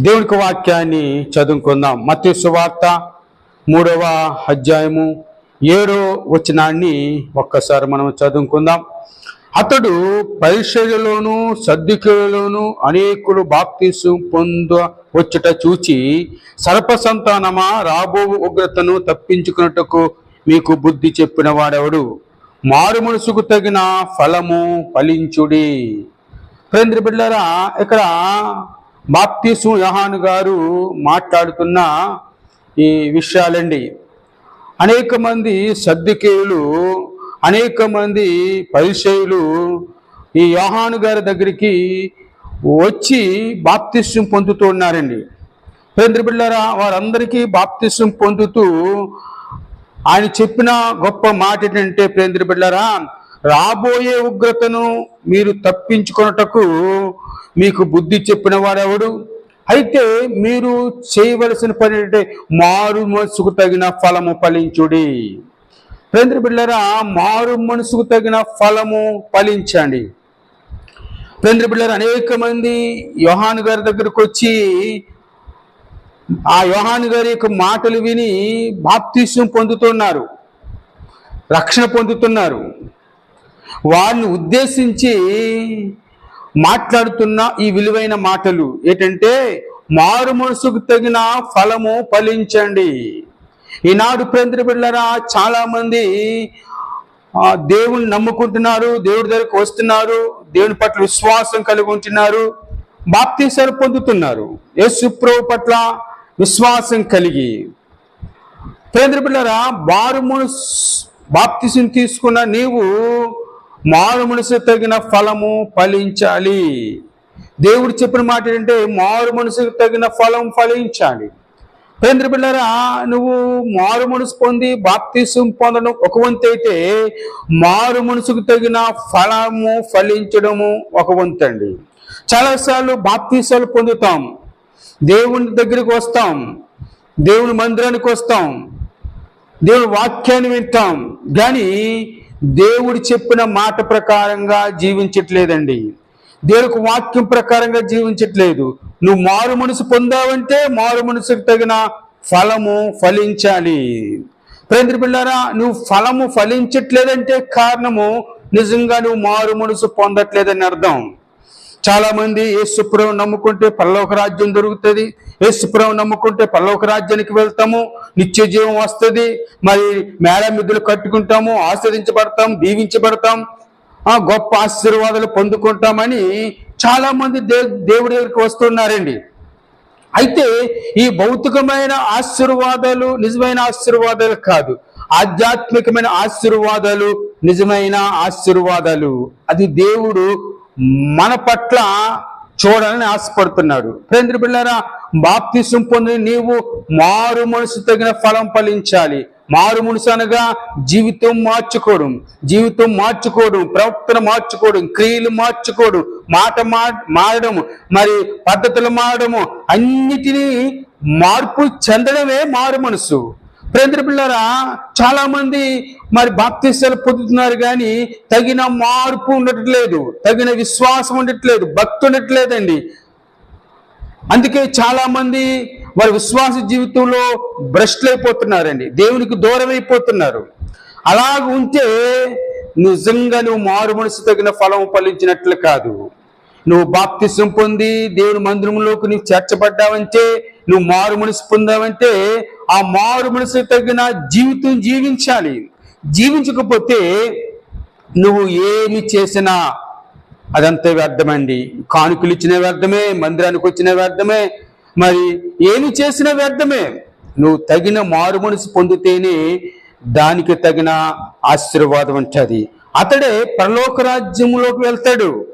దేవునికి వాక్యాన్ని చదువుకుందాం. మత్స్సు సువార్త మూడవ అధ్యాయము ఏడో వచనాన్ని ఒక్కసారి మనం చదువుకుందాం. అతడు పరిచయలోను సర్దికలోను అనేకులు బాప్తీసు పొంద వచ్చుట చూచి సర్పసంతానమా రాబో ఉగ్రతను తప్పించుకున్నట్టుకు మీకు బుద్ధి చెప్పిన వాడెవడు? మారు మనసుకు తగిన ఫలము ఫలించుడి. ప్రేంద్ర బిడ్డరా ఇక్కడ బాప్తిసు యహాను గారు మాట్లాడుతున్న ఈ విషయాలండి. అనేక మంది సర్దికేయులు అనేక మంది పరిచయులు ఈ యోహాను గారి దగ్గరికి వచ్చి బాప్తిస్యం పొందుతూ ఉన్నారండి. ప్రేంద్ర వారందరికీ బాప్తిస్యం పొందుతూ ఆయన చెప్పిన గొప్ప మాట ఏంటంటే ప్రేంద్ర రాబోయే ఉగ్రతను మీరు తప్పించుకొనుటకు మీకు బుద్ధి చెప్పిన వాడెవడు? అయితే మీరు చేయవలసిన పని అంటే మారు మనసుకు తగిన ఫలము ఫలించుడి. ప్రేంద్ర బిడ్డరా మారు మనసుకు తగిన ఫలము ఫలించండి. ప్రేంద్ర బిడ్డలు అనేక మంది యోహాను గారి దగ్గరకు వచ్చి ఆ యోహాను గారి యొక్క మాటలు విని బాప్తీసం పొందుతున్నారు రక్షణ పొందుతున్నారు. వారిని ఉద్దేశించి మాట్లాడుతున్న ఈ విలువైన మాటలు ఏంటంటే మారు మనసుకు తగిన ఫలము ఫలించండి. ఈనాడు ప్రేంద్ర బిళ్ళరా చాలా మంది దేవుని నమ్ముకుంటున్నారు దేవుడి దగ్గరకు వస్తున్నారు దేవుని పట్ల విశ్వాసం కలిగి ఉంటున్నారు బాప్తీసాలు పొందుతున్నారు. యేసు పట్ల విశ్వాసం కలిగి. ప్రేంద్ర బిళ్ళరా మారు మనసు బాప్తిసం తీసుకున్న నీవు మారు మనసు తగిన ఫలము ఫలించాలి. దేవుడు చెప్పిన మాట ఏంటంటే మారు మనసుకు తగిన ఫలం ఫలించాలి. ప్రేంద్ర బిళ్ళరా నువ్వు మారు మనసు పొంది బాప్తీసం పొందడం ఒక వంతు అయితే మారు మనసుకు తగిన ఫలము ఫలించడము ఒక వంతు అండి. చాలాసార్లు బాప్తీసాలు పొందుతాం. దేవుని దగ్గరికి వస్తాం. దేవుని మందిరానికి వస్తాం. దేవుని వాక్యాన్ని వింటాం. కానీ దేవుడు చెప్పిన మాట ప్రకారంగా జీవించట్లేదండి. దేవునికి వాక్యం ప్రకారంగా జీవించట్లేదు. నువ్వు మారు మనసు పొందావంటే మారు మనసుకు తగిన ఫలము ఫలించాలి. ప్రేంద్ర పిల్లారా నువ్వు ఫలము ఫలించట్లేదంటే కారణము నిజంగా నువ్వు మారు మనసు పొందట్లేదని అర్థం. చాలా మంది యేసుప్రభు నమ్ముకుంటే పరలోక రాజ్యం దొరుకుతుంది. యేసుప్రభు నమ్ముకుంటే పరలోక రాజ్యానికి వెళ్తాము. నిత్య జీవం వస్తుంది. మరి మేళ మిద్దులు కట్టుకుంటాము ఆస్వాదించబడతాం దీవించబడతాం ఆ గొప్ప ఆశీర్వాదాలు పొందుకుంటామని చాలా మంది దే దేవుడి దగ్గరికి వస్తున్నారండి. అయితే ఈ భౌతికమైన ఆశీర్వాదాలు నిజమైన ఆశీర్వాదాలు కాదు. ఆధ్యాత్మికమైన ఆశీర్వాదాలు నిజమైన ఆశీర్వాదాలు. అది దేవుడు మన పట్ల చూడాలని ఆశపడుతున్నాడు. ప్రేంద్ర బిళ్ళారా బాప్తిసం పొంది నీవు మారు మనసు తగిన ఫలం ఫలించాలి. మారు మనసు అనగా జీవితం మార్చుకోవడం జీవితం మార్చుకోవడం ప్రవర్తన మార్చుకోవడం క్రియలు మార్చుకోవడం మాట మా మారడం మరి పద్ధతులు మారడము అన్నిటినీ మార్పు చెందడమే మారు మనసు. ప్రేంద్ర పిల్లరా చాలా మంది మరి బాప్తీసాలు పొందుతున్నారు కానీ తగిన మార్పు ఉండట్లేదు తగిన విశ్వాసం ఉండట్లేదు భక్తి ఉండట్లేదండి. అందుకే చాలా మంది వారి విశ్వాస జీవితంలో భ్రష్టులు అయిపోతున్నారండి దేవునికి దూరం అయిపోతున్నారు. అలాగ ఉంటే నిజంగా నువ్వు మారు మనసు తగిన ఫలం ఫలించినట్లు కాదు. నువ్వు బాప్తిసం పొంది దేవుని మందిరంలోకి నువ్వు చేర్చబడ్డావంటే నువ్వు మారు మనసు పొందావంటే ఆ మారు మనసు తగిన జీవితం జీవించాలి. జీవించకపోతే నువ్వు ఏమి చేసినా అదంతా వ్యర్థమండి. కానుకలు ఇచ్చిన వ్యర్థమే మందిరానికి వచ్చిన వ్యర్థమే మరి ఏమి చేసిన వ్యర్థమే. నువ్వు తగిన మారు మనసు పొందితేనే దానికి తగిన ఆశీర్వాదం ఉంటుంది. అతడే పరలోక రాజ్యంలోకి వెళ్తాడు.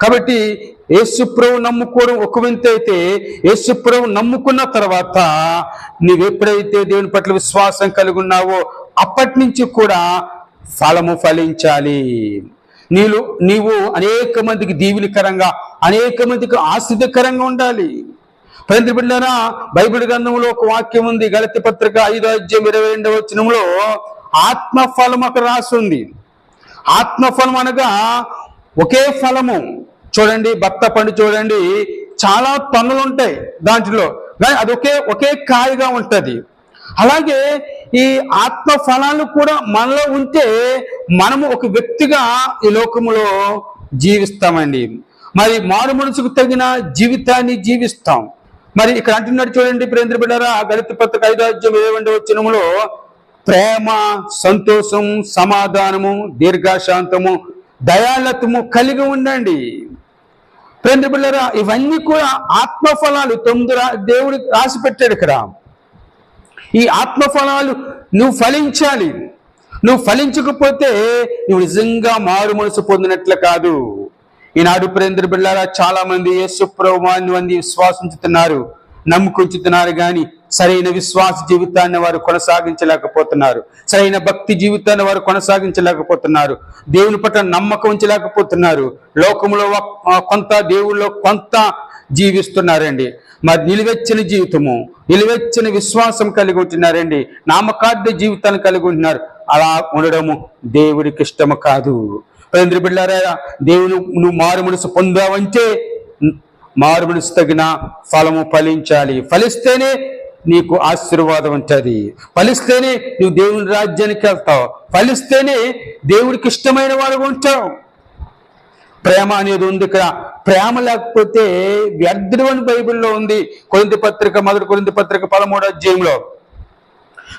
కాబట్టి యేసుప్రభు నమ్ముకోవడం ఒక వింత అయితే యేసుప్రభు నమ్ముకున్న తర్వాత నీవెప్పుడైతే దేవుని పట్ల విశ్వాసం కలిగి ఉన్నావో అప్పటి నుంచి కూడా ఫలము ఫలించాలి. నీలు నీవు అనేక మందికి దీవునికరంగా అనేక మందికి ఆశ్చర్యకరంగా ఉండాలి. ప్రేంద్ర బిడ్డారా బైబిల్ గ్రంథంలో ఒక వాక్యం ఉంది గలతి పత్రిక ఐదో అధ్యయం ఇరవై రెండవ వచనంలో ఆత్మ ఫలం అక్కడ రాసి ఉంది. ఆత్మఫలం అనగా ఒకే ఫలము. చూడండి భర్త పండు చూడండి చాలా పనులు ఉంటాయి దాంట్లో. కానీ అది ఒకే ఒకే కాయగా ఉంటుంది. అలాగే ఈ ఆత్మ ఫలాలు కూడా మనలో ఉంటే మనము ఒక వ్యక్తిగా ఈ లోకములో జీవిస్తామండి. మరి మారు మనసుకు తగిన జీవితాన్ని జీవిస్తాం. మరి ఇక్కడ అంటున్నాడు చూడండి ప్రేంద్ర బిడ్డారా గణిత పత్రిక ఐదో ఏవండి వచ్చినములో ప్రేమ సంతోషం సమాధానము దీర్ఘశాంతము దయాలత్వము కలిగి ఉండండి. తండ్రి బిళ్ళరా ఇవన్నీ కూడా ఆత్మఫలాలు. తొమ్మిది దేవుడు రాసి పెట్టాడు ఇక్కడ. ఈ ఆత్మఫలాలు నువ్వు ఫలించాలి. నువ్వు ఫలించకపోతే నువ్వు నిజంగా మారు మనసు పొందినట్లు కాదు. ఈనాడు ప్రేంద్ర బిళ్ళారా చాలా మంది యేసు ప్రభు మంది విశ్వాసించుతున్నారు నమ్ముకుంచుతున్నారు కానీ సరైన విశ్వాస జీవితాన్ని వారు కొనసాగించలేకపోతున్నారు. సరైన భక్తి జీవితాన్ని వారు కొనసాగించలేకపోతున్నారు. దేవుని పట్ల నమ్మకం ఉంచలేకపోతున్నారు. లోకంలో కొంత దేవుళ్ళో కొంత జీవిస్తున్నారండి. మరి నిలువెచ్చని జీవితము నిలువెచ్చని విశ్వాసం కలిగి ఉంటున్నారండి. నామకార్థ జీవితాన్ని కలిగి ఉంటున్నారు. అలా ఉండడము దేవుడికి ఇష్టము కాదు. ప్రేంద్ర బిళ్ళారా దేవుని నువ్వు మారు మనసు పొందావంటే మారు మనసు తగిన ఫలము ఫలించాలి. ఫలిస్తేనే నీకు ఆశీర్వాదం ఉంటుంది. ఫలిస్తేనే నువ్వు దేవుని రాజ్యానికి వెళ్తావు. ఫలిస్తేనే దేవుడికి ఇష్టమైన వాడు ఉంటావు. ప్రేమ అనేది ఉంది ఇక్కడ. ప్రేమ లేకపోతే వ్యర్థుడు అని బైబిల్లో ఉంది. కొరింత పత్రిక మొదటి కొరింత పత్రిక పదమూడో అధ్యాయంలో.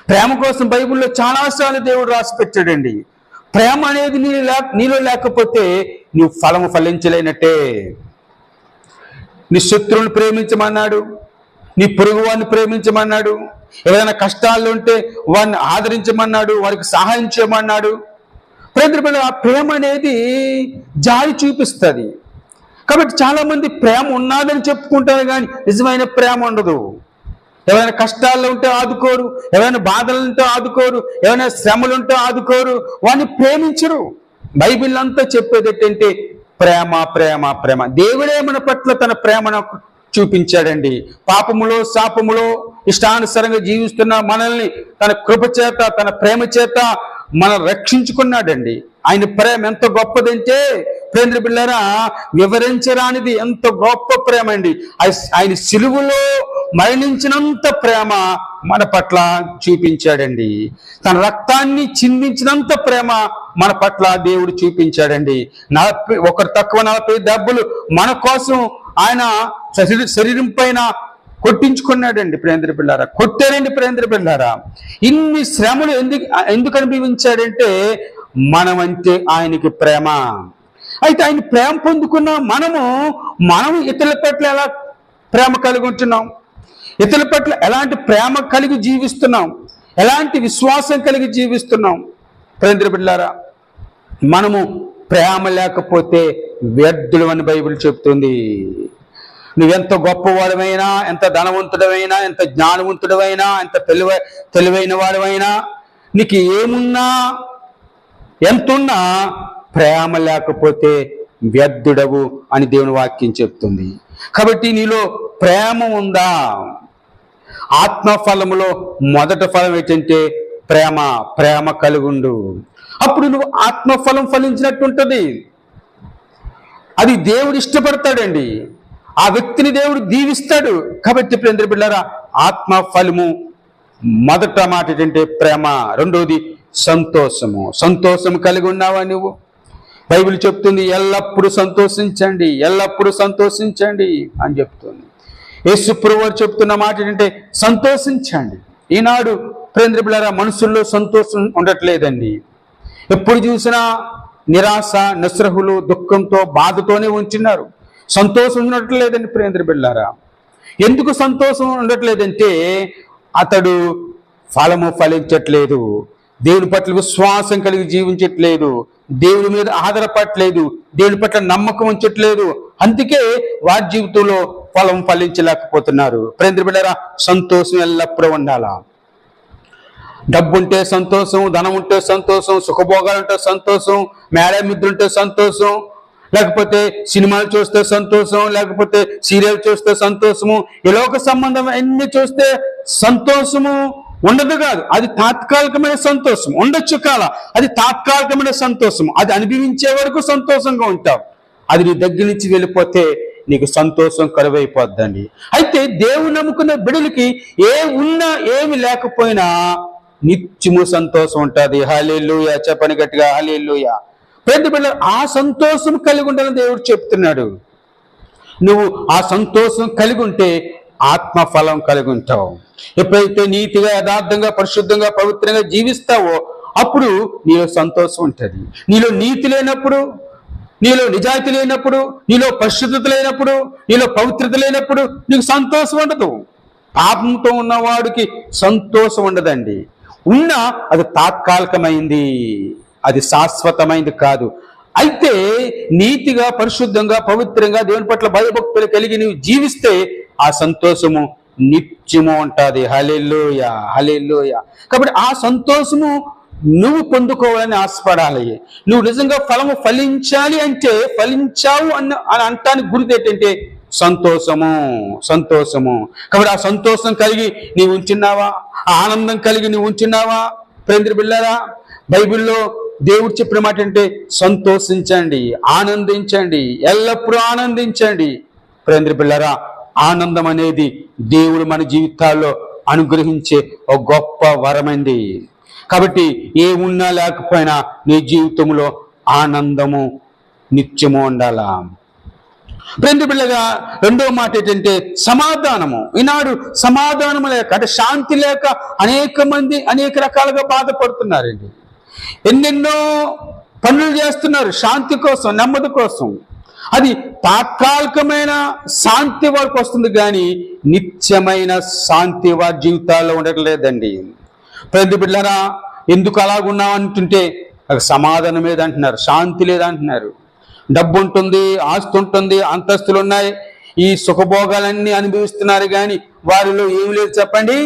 ప్రేమ కోసం బైబిల్లో చాలా సార్లు దేవుడు రాసి పెట్టాడండి. ప్రేమ అనేది నీ నీలో లేకపోతే నువ్వు ఫలము ఫలించలేనట్టే. నీ శత్రువుని ప్రేమించమన్నాడు. నీ పొరుగు వాడిని ప్రేమించమన్నాడు. ఏదైనా కష్టాలు ఉంటే వాడిని ఆదరించమన్నాడు వారికి సహాయం చేయమన్నాడు. ప్రేమ ఆ ప్రేమ అనేది జారి చూపిస్తుంది. కాబట్టి చాలామంది ప్రేమ ఉన్నదని చెప్పుకుంటారు కానీ నిజమైన ప్రేమ ఉండదు. ఏమైనా కష్టాల్లో ఉంటే ఆదుకోరు ఏమైనా బాధలు ఉంటే ఆదుకోరు ఏమైనా శ్రమలు ఉంటే ఆదుకోరు వాడిని ప్రేమించరు. బైబిల్ అంతా చెప్పేది ఏంటంటే ప్రేమ ప్రేమ ప్రేమ. దేవుడే మన పట్ల తన ప్రేమను చూపించాడండి. పాపములో శాపములో ఇష్టానుసరంగా జీవిస్తున్న మనల్ని తన కృప చేత తన ప్రేమ చేత మనం రక్షించుకున్నాడండి. ఆయన ప్రేమ ఎంత గొప్పదంటే ప్రేంద్ర బిళ్ళారా వివరించరానిది ఎంత గొప్ప ప్రేమ అండి ఆయన- ఆయన సిలువులో మరణించినంత ప్రేమ మన పట్ల చూపించాడండి. తన రక్తాన్ని చిందించినంత ప్రేమ మన పట్ల దేవుడు చూపించాడండి. నలభై ఒకరు తక్కువ నలభై డబ్బులు మన కోసం ఆయన శరీర శరీరం పైన కొట్టించుకున్నాడండి ప్రేంద్ర పిల్లారా. కొట్టారండి ప్రేంద్ర పిల్లారా. ఇన్ని శ్రమలు ఎందుకు ఎందుకు అనుభవించాడంటే మనమంటే ఆయనకి ప్రేమ. అయితే ఆయన ప్రేమ పొందుకున్న మనము మనం ఇతరుల పట్ల ఎలా ప్రేమ కలిగి ఉంటున్నాం? ఇతరుల పట్ల ఎలాంటి ప్రేమ కలిగి జీవిస్తున్నాం? ఎలాంటి విశ్వాసం కలిగి జీవిస్తున్నాం? ప్రేంద్ర బిడ్డారా మనము ప్రేమ లేకపోతే వ్యర్థులు అని బైబిల్ చెప్తుంది. నువ్వెంత గొప్పవాడమైనా ఎంత ధనవంతుడమైనా ఎంత జ్ఞానవంతుడమైనా ఎంత తెలివ తెలివైన వాడమైనా నీకు ఏమున్నా ఎంతున్నా ప్రేమ లేకపోతే వ్యర్థుడవు అని దేవుని వాక్యం చెప్తుంది. కాబట్టి నీలో ప్రేమ ఉందా? ఆత్మఫలములో మొదటి ఫలం ఏంటంటే ప్రేమ ప్రేమ కలుగుండు. అప్పుడు నువ్వు ఆత్మఫలం ఫలించినట్టు ఉంటుంది అది దేవుడు ఇష్టపడతాడండి. ఆ వ్యక్తిని దేవుడు దీవిస్తాడు. కాబట్టి ప్రేంద్ర బిళ్ళారా ఆత్మ ఫలము మొదట మాట ఏంటంటే ప్రేమ రెండోది సంతోషము. సంతోషం కలిగి ఉన్నావా నువ్వు? బైబిల్ చెప్తుంది ఎల్లప్పుడూ సంతోషించండి ఎల్లప్పుడూ సంతోషించండి అని చెప్తుంది. యేసుప్రభు వారు చెప్తున్న మాట ఏంటంటే సంతోషించండి. ఈనాడు ప్రేంద్ర బిళ్ళారా మనుషుల్లో సంతోషం ఉండట్లేదండి. ఎప్పుడు చూసినా నిరాశ నిస్రహులు దుఃఖంతో బాధతోనే ఉంచున్నారు సంతోషం ఉండట్లేదండి ప్రేంద్ర బిళ్ళారా? ఎందుకు సంతోషం ఉండట్లేదంటే అతడు ఫలము ఫలించట్లేదు దేవుని పట్ల విశ్వాసం కలిగి జీవించట్లేదు దేవుని మీద ఆధారపడట్లేదు దేవుని పట్ల నమ్మకం ఉంచట్లేదు. అందుకే వారి జీవితంలో ఫలం ఫలించలేకపోతున్నారు. ప్రేంద్ర బిళ్ళారా సంతోషం ఎల్లప్పుడూ ఉండాలా? డబ్బు ఉంటే సంతోషం ధనం ఉంటే సంతోషం సుఖభోగాలు ఉంటే సంతోషం మేడం సంతోషం లేకపోతే సినిమాలు చూస్తే సంతోషం లేకపోతే సీరియల్ చూస్తే సంతోషము ఇలా సంబంధం అన్ని చూస్తే సంతోషము ఉండదు కాదు. అది తాత్కాలికమైన సంతోషం. ఉండొచ్చు కాల. అది తాత్కాలికమైన సంతోషం. అది అనుభవించే వరకు సంతోషంగా ఉంటావు. అది నీ దగ్గర నుంచి వెళ్ళిపోతే నీకు సంతోషం కరువైపోద్దండి. అయితే దేవుడు నమ్ముకున్న బిడ్డలకి ఏ ఉన్నా ఏమి లేకపోయినా నిత్యము సంతోషం ఉంటుంది. హాలేలుయా చెప్పని గట్టిగా హాలేలుయా పెద్ద బిడ్డ ఆ సంతోషం కలిగి ఉండాలని దేవుడు చెప్తున్నాడు. నువ్వు ఆ సంతోషం కలిగి ఉంటే ఆత్మ ఫలం కలిగి ఉంటావు. ఎప్పుడైతే నీతిగా యథార్థంగా పరిశుద్ధంగా పవిత్రంగా జీవిస్తావో అప్పుడు నీలో సంతోషం ఉంటుంది. నీలో నీతి లేనప్పుడు నీలో నిజాయితీ లేనప్పుడు నీలో పరిశుద్ధత లేనప్పుడు నీలో పవిత్రత లేనప్పుడు నీకు సంతోషం ఉండదు. పాపంతో ఉన్నవాడికి సంతోషం ఉండదండి. ఉన్నా అది తాత్కాలికమైంది. అది శాశ్వతమైనది కాదు. అయితే నీతిగా పరిశుద్ధంగా పవిత్రంగా దేవుని పట్ల భయభక్తులు కలిగి నువ్వు జీవిస్తే ఆ సంతోషము నిత్యము ఉంటుంది. Hallelujah hallelujah. కాబట్టి ఆ సంతోషము నువ్వు పొందుకోవాలని ఆశపడాలి. నువ్వు నిజంగా ఫలము ఫలించాలి అంటే ఫలించావు అన్న అని అంటానికి గుర్తు ఏంటంటే సంతోషము సంతోషము. కాబట్టి ఆ సంతోషం కలిగి నీవు ఉంచున్నావా? ఆ ఆనందం కలిగి నీవు ఉంచున్నావా? ప్రేంద్ర బిళ్ళారా? బైబిల్లో దేవుడు చెప్పిన మాట అంటే సంతోషించండి ఆనందించండి ఎల్లప్పుడూ ఆనందించండి. ప్రేంద్ర పిల్లరా ఆనందం అనేది దేవుడు మన జీవితాల్లో అనుగ్రహించే ఒక గొప్ప వరమండి. కాబట్టి ఏమున్నా లేకపోయినా నీ జీవితంలో ఆనందము నిత్యము ఉండాలా? రెండు పిల్లగా రెండవ మాట ఏంటంటే సమాధానము. ఈనాడు సమాధానము లేక అంటే శాంతి లేక అనేక మంది అనేక రకాలుగా బాధపడుతున్నారండి. ఎన్నెన్నో పనులు చేస్తున్నారు శాంతి కోసం నెమ్మది కోసం. అది తాత్కాలికమైన శాంతి వారికి వస్తుంది కానీ నిత్యమైన శాంతి వారి జీవితాల్లో ఉండట్లేదండి. ప్రతి బిడ్డరా ఎందుకు అలాగున్నావు అంటుంటే సమాధానం లేదంటున్నారు శాంతి లేదంటున్నారు. డబ్బు ఉంటుంది ఆస్తి ఉంటుంది అంతస్తులు ఉన్నాయి ఈ సుఖభోగాలన్నీ అనుభవిస్తున్నారు కానీ వారిలో ఏమి లేదు చెప్పండి.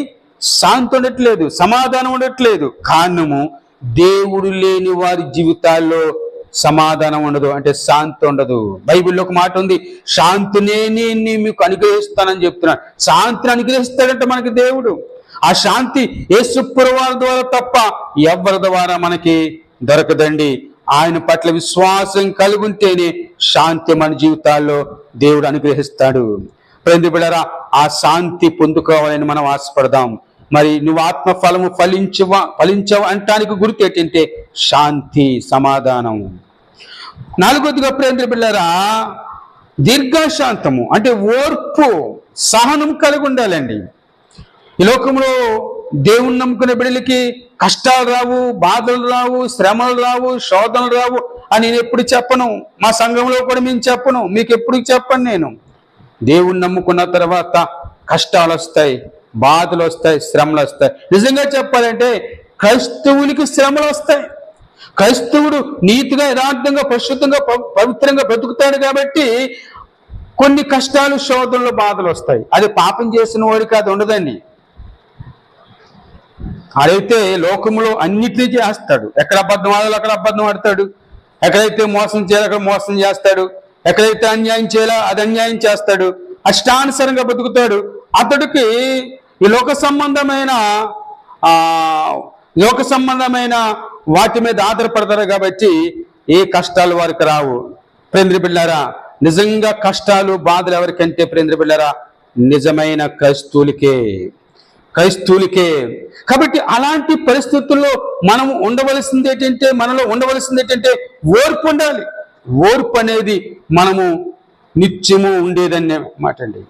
శాంతి ఉండట్లేదు సమాధానం ఉండట్లేదు. కారణము దేవుడు లేని వారి జీవితాల్లో సమాధానం ఉండదు అంటే శాంతి ఉండదు. బైబిల్లో ఒక మాట ఉంది శాంతినే నేను మీకు అనుగ్రహిస్తానని చెప్తున్నాను శాంతిని అనుగ్రహిస్తాడంటే మనకి దేవుడు. ఆ శాంతి యేసుప్రవాల ద్వారా తప్ప ఎవరి ద్వారా మనకి దొరకదండి. ఆయన పట్ల విశ్వాసం కలుగుంటేనే శాంతి మన జీవితాల్లో దేవుడు అనుగ్రహిస్తాడు. ప్రేంది బిడరా ఆ శాంతి పొందుకోవాలని మనం ఆశపడదాం. మరి నువ్వు ఆత్మ ఫలము ఫలించవా ఫలించవు అంటానికి గుర్తు ఏంటంటే శాంతి సమాధానం. నాలుగోదిగా ప్రేంద్ర బిళ్ళరా దీర్ఘశాంతము అంటే ఓర్పు సహనం కలిగి ఉండాలండి. ఈ లోకంలో దేవుణ్ణి నమ్ముకునే బిడ్డలకి కష్టాలు రావు బాధలు రావు శ్రమలు రావు శోధనలు రావు అని నేను ఎప్పుడు చెప్పను. మా సంఘంలో కూడా మేము చెప్పను. మీకు ఎప్పుడు చెప్పను నేను. దేవుణ్ణి నమ్ముకున్న తర్వాత కష్టాలు వస్తాయి. బాధలు వస్తాయి శ్రమలు వస్తాయి నిజంగా చెప్పాలంటే క్రైస్తవునికి శ్రమలు వస్తాయి క్రైస్తవుడు నీతిగా యథార్థంగా పరిశుద్ధంగా పవిత్రంగా బ్రతుకుతాడు కాబట్టి కొన్ని కష్టాలు శోధనలు బాధలు వస్తాయి అది పాపం చేసిన వాడికి అది ఉండదండి. అదైతే లోకంలో అన్నిటినీ చేస్తాడు. ఎక్కడ అబద్ధం ఆడాలో అక్కడ అబద్ధం ఆడతాడు. ఎక్కడైతే మోసం చేయాలి అక్కడ మోసం చేస్తాడు. ఎక్కడైతే అన్యాయం చేయాలో అది అన్యాయం చేస్తాడు. అష్టానుసరంగా బతుకుతాడు అతడికి ఈ లోక సంబంధమైన లోక సంబంధమైన వాటి మీద ఆధారపడతారు కాబట్టి ఏ కష్టాలు వారికి రావు. ప్రేంద్ర బిళ్ళారా నిజంగా కష్టాలు బాధలు ఎవరికంటే ప్రేంద్ర బిళ్ళారా? నిజమైన క్రైస్తువులకే. క్రైస్తువులకే. కాబట్టి అలాంటి పరిస్థితుల్లో మనం ఉండవలసింది ఏంటంటే మనలో ఉండవలసింది ఏంటంటే ఓర్పు ఉండాలి. ఓర్పు అనేది మనము నిత్యము ఉండేదనే మాట అండి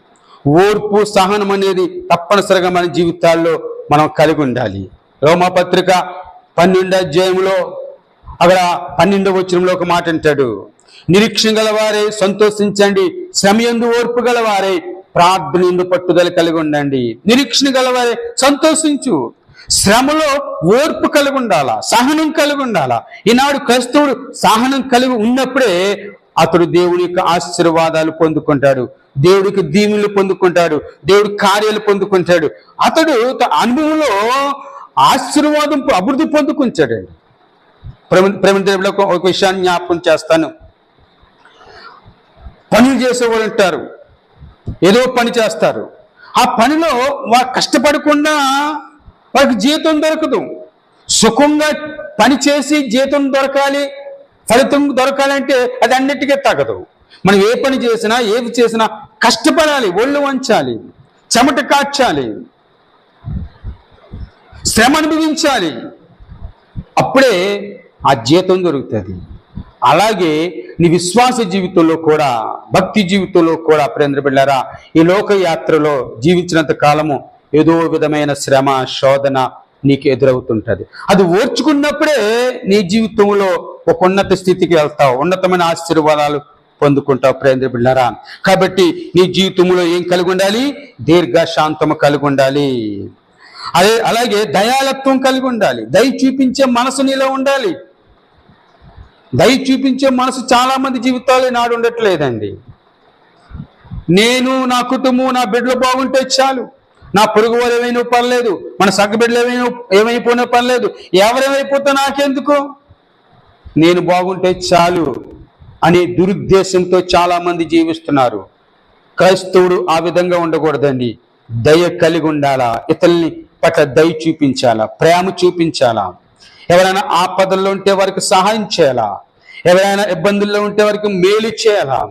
ఓర్పు సహనం అనేది తప్పనిసరిగా మన జీవితాల్లో మనం కలిగి ఉండాలి. రోమపత్రిక పన్నెండు అధ్యాయంలో అక్కడ పన్నెండవ వచనంలో ఒక మాట అంటాడు. నిరీక్షణ గలవారే సంతోషించండి. శ్రమయందు ఓర్పు గలవారే ప్రార్థన పట్టుదల కలిగి ఉండండి. నిరీక్షణ గలవారే సంతోషించు. శ్రమలో ఓర్పు కలిగి ఉండాలా? సహనం కలిగి ఉండాలా? ఈనాడు క్రైస్తవుడు సహనం కలిగి ఉన్నప్పుడే అతడు దేవుని యొక్క ఆశీర్వాదాలు పొందుకుంటాడు. దేవుడికి దీవులు పొందుకుంటాడు. దేవుడి కార్యాలు పొందుకుంటాడు. అతడు తన అనుభవంలో ఆశీర్వాదం అభివృద్ధి పొందుకుంటాడండి. ప్రేమ ప్రేమ ఒక- ఒక విషయాన్ని జ్ఞాపకం చేస్తాను. పనులు చేసేవాళ్ళు ఉంటారు. ఏదో పని చేస్తారు. ఆ పనిలో వారు కష్టపడకుండా వారికి జీతం దొరకదు. సుఖంగా పని చేసి జీతం దొరకాలి. ఫలితం దొరకాలంటే అది అన్నిటికీ తగదు. మనం ఏ పని చేసినా ఏది చేసినా కష్టపడాలి ఒళ్ళు వంచాలి చెమట కాచాలి శ్రమ అనుభవించాలి. అప్పుడే ఆ జీతం దొరుకుతుంది. అలాగే నీ విశ్వాస జీవితంలో కూడా భక్తి జీవితంలో కూడా ప్రేంద్ర బిళ్ళారా ఈ లోకయాత్రలో జీవించినంత కాలము ఏదో విధమైన శ్రమ శోధన నీకు ఎదురవుతుంటుంది. అది ఓర్చుకున్నప్పుడే నీ జీవితంలో ఒక ఉన్నత స్థితికి వెళ్తావు ఉన్నతమైన ఆశీర్వాదాలు పొందుకుంటావు ప్రేంద్ర బిళ్ళరా. కాబట్టి నీ జీవితంలో ఏం కలిగి ఉండాలి? దీర్ఘశాంతము కలిగి ఉండాలి. అదే అలాగే దయాలత్వం కలిగి ఉండాలి. దయ చూపించే మనసు నీలో ఉండాలి. దయ చూపించే మనసు చాలా మంది జీవితాలు నాడు ఉండట్లేదండి. నేను నా కుటుంబం నా బిడ్డలు బాగుంటే చాలు. నా పొరుగు వారు ఏమైనా పర్లేదు మన సగ్గ బిడ్డలు ఏమైనా ఏమైపోయినా పర్లేదు. ఎవరేమైపోతే నాకెందుకు? నేను బాగుంటే చాలు అనే దురుద్దేశంతో చాలామంది జీవిస్తున్నారు. క్రైస్తవుడు ఆ విధంగా ఉండకూడదండి. దయ కలిగి ఉండాలా? ఇతరుల్ని పట్ల దయ చూపించాలా? ప్రేమ చూపించాలా? ఎవరైనా ఆపదల్లో ఉంటే వారికి సహాయం చేయాలా? ఎవరైనా ఇబ్బందుల్లో ఉంటే వారికి మేలు చేయాలా?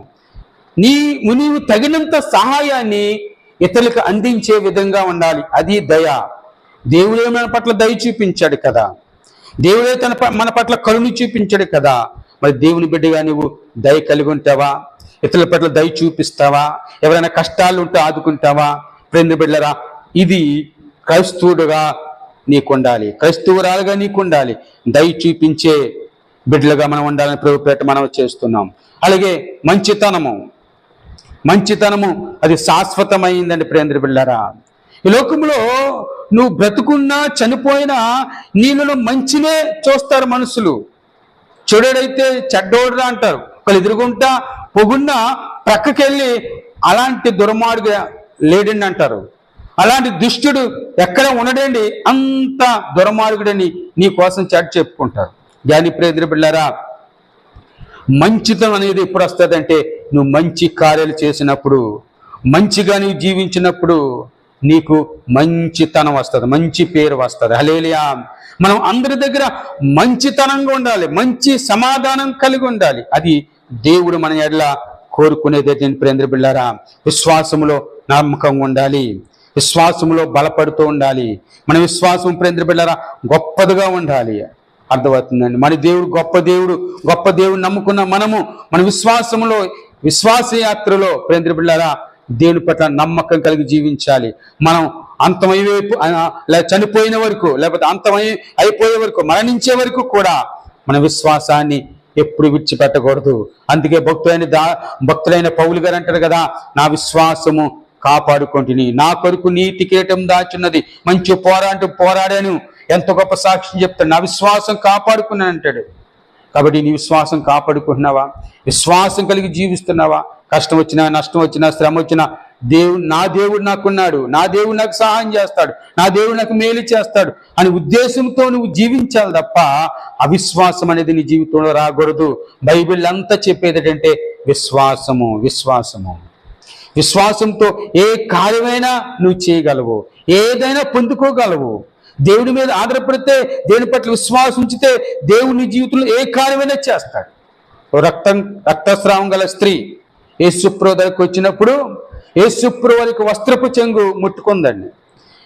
నీ నీవు తగినంత సహాయాన్ని ఇతరులకు అందించే విధంగా ఉండాలి. అది దయ. దేవుడు ఏమైనా పట్ల దయ చూపించాడు కదా? దేవుడే తన ప- మన పట్ల కరుణ చూపించాడు కదా. మరి దేవుని బిడ్డగా నువ్వు దయ కలిగి ఉంటావా? ఇతరుల పట్ల దయ చూపిస్తావా? ఎవరైనా కష్టాలు ఉంటే ఆదుకుంటావా? ప్రేమ బిడ్డరా ఇది క్రైస్తవుడుగా నీకుండాలి క్రైస్తవురాలుగా నీకుండాలి దయ చూపించే బిడ్డలుగా మనం ఉండాలని ప్రభుపేట మనం చేస్తున్నాం. అలాగే మంచితనము. మంచితనము అది శాశ్వతమైందండి ప్రేంద్ర బిళ్ళారా ఈ లోకంలో నువ్వు బ్రతుకున్నా చనిపోయినా నీళ్ళలో మంచినే చూస్తారు మనుషులు. చెడుడైతే చెడ్డోడురా అంటారు. ఒకళ్ళు ఎదురుగుంటా పొగున్నా ప్రక్కకెళ్ళి అలాంటి దుర్మార్గ లేడండి అంటారు. అలాంటి దుష్టుడు ఎక్కడ ఉండడండి అంత దుర్మార్గుడని నీ కోసం చెడ్డ చెప్పుకుంటారు. జ్ఞాని ప్రేంద్ర బిళ్ళారా మంచితనం అనేది ఎప్పుడు వస్తుందంటే నువ్వు మంచి కార్యాలు చేసినప్పుడు మంచిగా నువ్వు జీవించినప్పుడు నీకు మంచితనం వస్తుంది మంచి పేరు వస్తుంది. హలేలియా మనం అందరి దగ్గర మంచితనంగా ఉండాలి మంచి సమాధానం కలిగి ఉండాలి. అది దేవుడు మన ఎడల కోరుకునేది నేను ప్రేంద్ర బిళ్ళారా. విశ్వాసములో నమ్మకంగా ఉండాలి విశ్వాసములో బలపడుతూ ఉండాలి. మన విశ్వాసం ప్రేంద్ర బిళ్ళారా గొప్పదిగా ఉండాలి. అర్థమవుతుందండి. మన దేవుడు గొప్ప దేవుడు గొప్ప దేవుడు నమ్ముకున్న మనము మన విశ్వాసములో విశ్వాసయాత్రలో ప్రేంద్ర బిళ్ళారా దేవుని పట్ల నమ్మకం కలిగి జీవించాలి. మనం అంతమయ్యే లే చనిపోయిన వరకు లేకపోతే అంతమై అయిపోయే వరకు మరణించే వరకు కూడా మన విశ్వాసాన్ని ఎప్పుడు విడిచిపెట్టకూడదు. అందుకే భక్తులైన దా భక్తులైన పౌలు గారు అంటారు కదా నా విశ్వాసము కాపాడుకుంటుని. నా కొరకు నీతి కిరీటం దాచున్నది. మంచి పోరాటం పోరాడాను. ఎంత గొప్ప సాక్ష్యం చెప్తాడు. నా విశ్వాసం కాపాడుకున్నాను అంటాడు. కాబట్టి నీ విశ్వాసం కాపాడుకుంటున్నావా? విశ్వాసం కలిగి జీవిస్తున్నావా? కష్టం వచ్చినా నష్టం వచ్చినా శ్రమ వచ్చినా దేవుడు నా దేవుడు నాకున్నాడు. నా దేవుడు నాకు సహాయం చేస్తాడు. నా దేవుడు నాకు మేలు చేస్తాడు. అని ఉద్దేశంతో నువ్వు జీవించాలి తప్ప అవిశ్వాసం అనేది నీ జీవితంలో రాకూడదు. బైబిల్ అంతా చెప్పేది ఏంటంటే విశ్వాసము విశ్వాసము. విశ్వాసంతో ఏ కార్యమైనా నువ్వు చేయగలవు. ఏదైనా పొందుకోగలవు. దేవుడి మీద ఆధారపడితే దేవుని పట్ల విశ్వాసం ఉంచితే దేవుని జీవితంలో ఏ కార్యమైనా చేస్తాడు. రక్తం రక్తస్రావం గల స్త్రీ యేసుప్రో దగ్గరకు వచ్చినప్పుడు యేసుప్రో వారికి వస్త్రపు చెంగు ముట్టుకుందండి.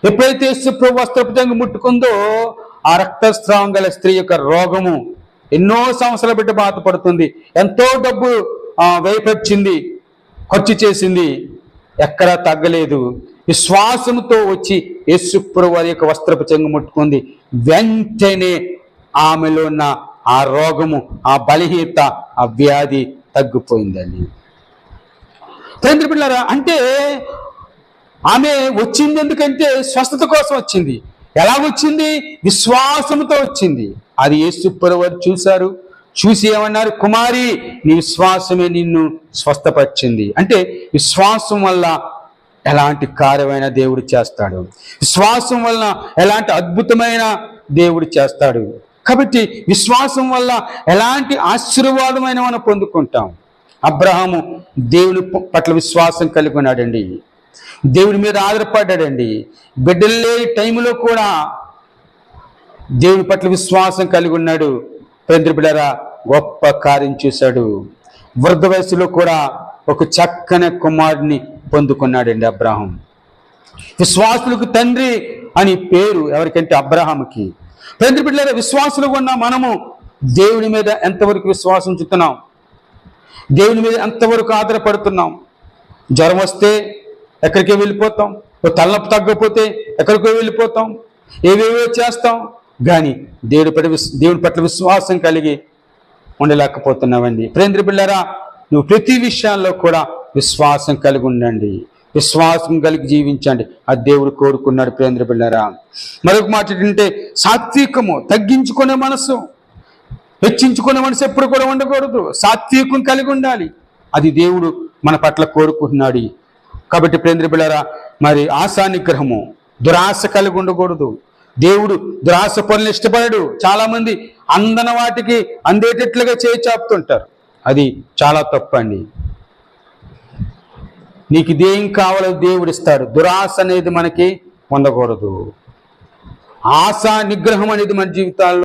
ఎప్పుడైతే యేసుప్రో వస్త్రపు చెంగు ముట్టుకుందో ఆ రక్తస్రావం గల స్త్రీ యొక్క రోగము ఎన్నో సంవత్సరాల బిడ్డ బాధపడుతుంది. ఎంతో డబ్బు ఆ, వేపచ్చింది ఖర్చు చేసింది ఎక్కడా తగ్గలేదు. విశ్వాసంతో వచ్చి యేసుప్రభు వారి యొక్క వస్త్రపు చెంగు ముట్టుకుంది. వెంటనే ఆమెలో ఉన్న ఆ రోగము ఆ బలహీనత ఆ వ్యాధి తగ్గిపోయిందండి. తండ్రి పిల్లరా అంటే ఆమె వచ్చింది ఎందుకంటే స్వస్థత కోసం వచ్చింది. ఎలా వచ్చింది? విశ్వాసంతో వచ్చింది. అది యేసు వారు చూశారు. చూసి ఏమన్నారు? కుమారి నీ విశ్వాసమే నిన్ను స్వస్థపరిచింది. అంటే విశ్వాసం వల్ల ఎలాంటి కార్యమైన దేవుడు చేస్తాడు? విశ్వాసం వలన ఎలాంటి అద్భుతమైన దేవుడు చేస్తాడు? కాబట్టి విశ్వాసం వల్ల ఎలాంటి ఆశీర్వాదమైన మనం పొందుకుంటాం? అబ్రహాము దేవుని పట్ల విశ్వాసం కలిగి ఉన్నాడండి దేవుడి మీద ఆధారపడ్డాడండి. బిడ్డలు లేని టైంలో కూడా దేవుని పట్ల విశ్వాసం కలిగి ఉన్నాడు. ప్రేంద్ర గొప్ప కార్యం చేశాడు. వృద్ధ వయసులో కూడా ఒక చక్కని కుమారుడిని పొందుకున్నాడండి అబ్రాహం విశ్వాసులకు తండ్రి అని పేరు ఎవరికంటే అబ్రహంకి తండ్రి బిడ్డల విశ్వాసులుగా ఉన్న మనము దేవుని మీద ఎంతవరకు విశ్వాసం చూస్తున్నాం? దేవుని మీద ఎంతవరకు ఆధారపడుతున్నాం? జ్వరం వస్తే ఎక్కడికి వెళ్ళిపోతాం? ఓ తలనొప్పి తగ్గకపోతే ఎక్కడికో వెళ్ళిపోతాం? ఏవేవో చేస్తాం? కానీ దేవుడి పట్ల విస్- దేవుడి పట్ల విశ్వాసం కలిగి ఉండలేకపోతున్నావండి ప్రేంద్ర బిళ్ళారా నువ్వు ప్రతి విషయాల్లో కూడా విశ్వాసం కలిగి ఉండండి. విశ్వాసం కలిగి జీవించండి. ఆ దేవుడు కోరుకున్నాడు ప్రేంద్ర బిళ్ళారా. మరొక మాట ఏంటంటే సాత్వికము తగ్గించుకునే మనసు. హెచ్చించుకున్న మనసు ఎప్పుడు కూడా ఉండకూడదు. సాత్వికం కలిగి ఉండాలి. అది దేవుడు మన పట్ల కోరుకుంటున్నాడు. కాబట్టి ప్రేంద్ర బిళ్ళరా మరి ఆశా నిగ్రహము దురాశ కలిగి ఉండకూడదు. దేవుడు దురాశ పనులు ఇష్టపడడు. చాలామంది అందన వాటికి అందేటట్లుగా చేయి చాపుతుంటారు. అది చాలా తప్పండి నీకు ఇదేం కావాలో దేవుడు ఇస్తాడు. దురాశ అనేది మనకి పొందకూడదు. ఆశ నిగ్రహం అనేది మన జీవితాల్లో